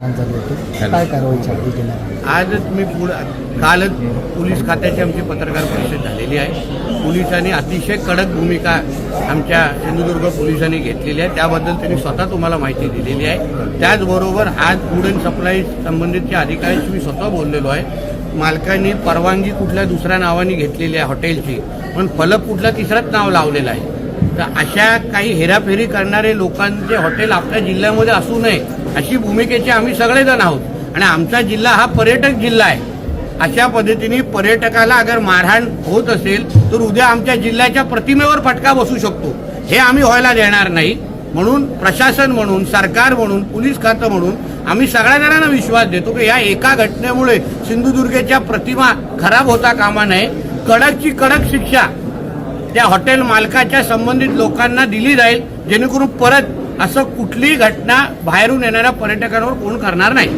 काय कारवाई आजच मी पुढ कालच पोलीस खात्याची आमची पत्रकार परिषद झालेली आहे. पोलिसांनी अतिशय कडक भूमिका आमच्या सिंधुदुर्ग पोलिसांनी घेतलेली आहे. त्याबद्दल त्यांनी स्वतः तुम्हाला माहिती दिलेली आहे. त्याचबरोबर आज फूड अँड सप्लाय संबंधितच्या अधिकाऱ्यांशी मी स्वतः बोललेलो आहे. मालकांनी परवानगी कुठल्या दुसऱ्या नावाने घेतलेली आहे हॉटेलची पण फलक कुठला तिसरंच नाव लावलेलं आहे. तर अशा काही हेराफेरी करणारे लोकांचे हॉटेल आपल्या जिल्ह्यामध्ये असू नये अशी भूमिकेचे आम्ही सगळेजण आहोत. आणि आमचा जिल्हा हा पर्यटक जिल्हा आहे. अशा पद्धतीने पर्यटकाला अगर मारहाण होत असेल तर उद्या आमच्या जिल्ह्याच्या प्रतिमेवर फटका बसू शकतो. हे आम्ही व्हायला देणार नाही. म्हणून प्रशासन म्हणून सरकार म्हणून पोलीस खातं म्हणून आम्ही सगळ्या जणांना विश्वास देतो की या एका घटनेमुळे सिंधुदुर्गच्या प्रतिमा खराब होता कामा नये. कडकची कडक शिक्षा त्या हॉटेल मालकाच्या संबंधित लोकांना दिली जाईल जेणेकरून परत असं कुठलीही घटना बाहेरून येणाऱ्या पर्यटकांवर कोण करणार नाही.